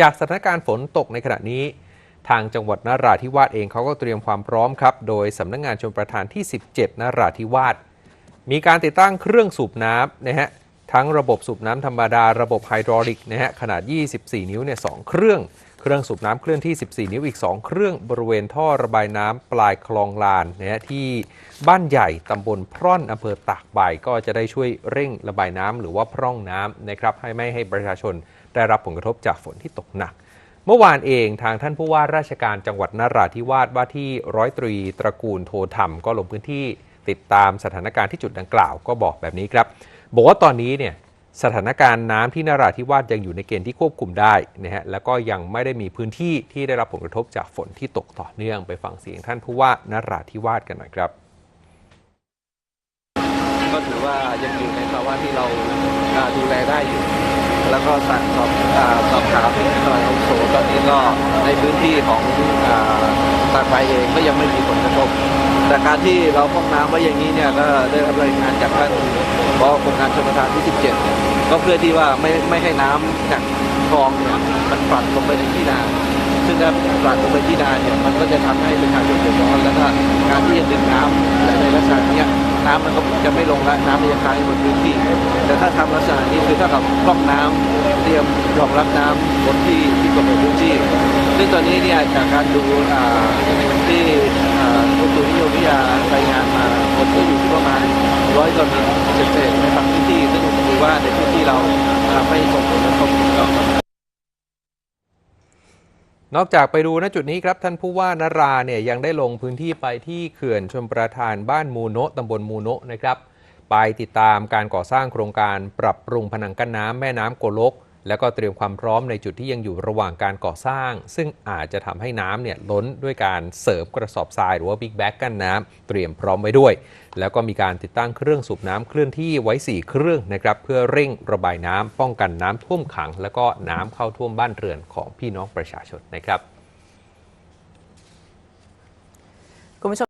จากสถานการณ์ฝนตกในขณะนี้ ทางจังหวัดนราธิวาสเองเขาก็เตรียมความพร้อมครับ โดยสำนักงานชลประทานที่ 17นราธิวาสมีการติดตั้งเครื่องสูบน้ำนะฮะทั้งระบบสูบน้ำธรรมดา ระบบไฮดรอลิกนะฮะขนาด 24 นิ้วเนี่ยสองเครื่องเครื่องสูบน้ำเคลื่อนที่ 14 นิ้วอีก 2 เครื่องบริเวณท่อระบายน้ำปลายคลองลานนะฮะที่บ้านใหญ่ตำบลพร่อนอำเภอตากใบก็จะได้ช่วยเร่งระบายน้ำหรือว่าพร่องน้ำนะครับให้ไม่ให้ประชาชน ได้รับผลกระทบจากฝนที่ตกหนัก เมื่อวานเองทางท่านผู้ว่าราชการจังหวัดนราธิวาสว่าที่ร้อยตรีตระกูลโทธรรม ก็ลงพื้นที่ติดตามสถานการณ์ที่จุดดังกล่าวก็บอกแบบนี้ครับ บอกว่าตอนนี้เนี่ยสถานการณ์น้ำที่นราธิวาสยังอยู่ในเกณฑ์ที่ควบคุมได้นะฮะแล้วก็ยังไม่ได้มีพื้นที่ที่ได้รับผลกระทบจากฝนที่ตกต่อเนื่องไปฟังเสียงท่านผู้ว่านราธิวาสกันหน่อยครับก็ถือว่ายังอยู่ในภาวะที่เราดูแลได้อยู่ แล้วก็สั่งสอบสอบถามหน่วยอาวุโสตอนนี้ก็ในพื้นที่ของตากใบเองก็ยังไม่มีผลกระทบแต่การที่เราพร่องน้ำไว้อย่างนี้เนี่ยก็ได้รับรายงานจากท่านบกรมการชลประทานที่ 17เนี่ยก็เพื่อที่ว่าไม่ไม่ให้น้ำจากคลองเนี่ยมันฝัดลงไปในที่นาซึ่งถ้าปลัดลงไปที่นาเนี่ยมันก็จะทำให้ประชาชนเดือดร้อนแล้วก็การที่จะดึงน้ำในลักษณะเนี้ย น้ำมันก็จะไม่ลงละน้ำมันจะค้างอยู่บนพื้นที่ แต่ถ้าทำลักษณะนี้คือเท่ากับกล้องน้ำเตรียมรองรับน้ำบนที่ที่กำหนพื้นที่ ซึ่งตอนนี้เนี่ยจากการดูที่กรมอุตุนิยมวิทยารายงานมาฝนก็อยู่ที่ประมาณร้อยกว่ามิลเศษในบางพื้นที่ซึ่งถือว่าในพื้นที่เราอ่าไม่ส่งผลกระทบต่อ นอกจากไปดูณจุดนี้ครับ ท่านผู้ว่านราเนี่ยยังได้ลงพื้นที่ไปที่เขื่อนชมประทานบ้านมูโนะตำบลมูโนะนะครับ ไปติดตามการก่อสร้างโครงการปรับปรุงผนังกั้นน้ำแม่น้ำโกลก แล้วก็เตรียมความพร้อมในจุดที่ยังอยู่ระหว่างการก่อสร้าง ซึ่งอาจจะทำให้น้ำเนี่ยล้นด้วยการเสริมกระสอบทรายหรือว่าบิ๊กแบ็กกั้นน้ำเตรียมพร้อมไว้ด้วย แล้วก็มีการติดตั้งเครื่องสูบน้ำเคลื่อนที่ไว้ 4 เครื่องนะครับเพื่อเร่งระบายน้ำป้องกันน้ำท่วมขัง แล้วก็น้ำเข้าท่วมบ้านเรือนของพี่น้องประชาชนนะครับคุณผู้ชม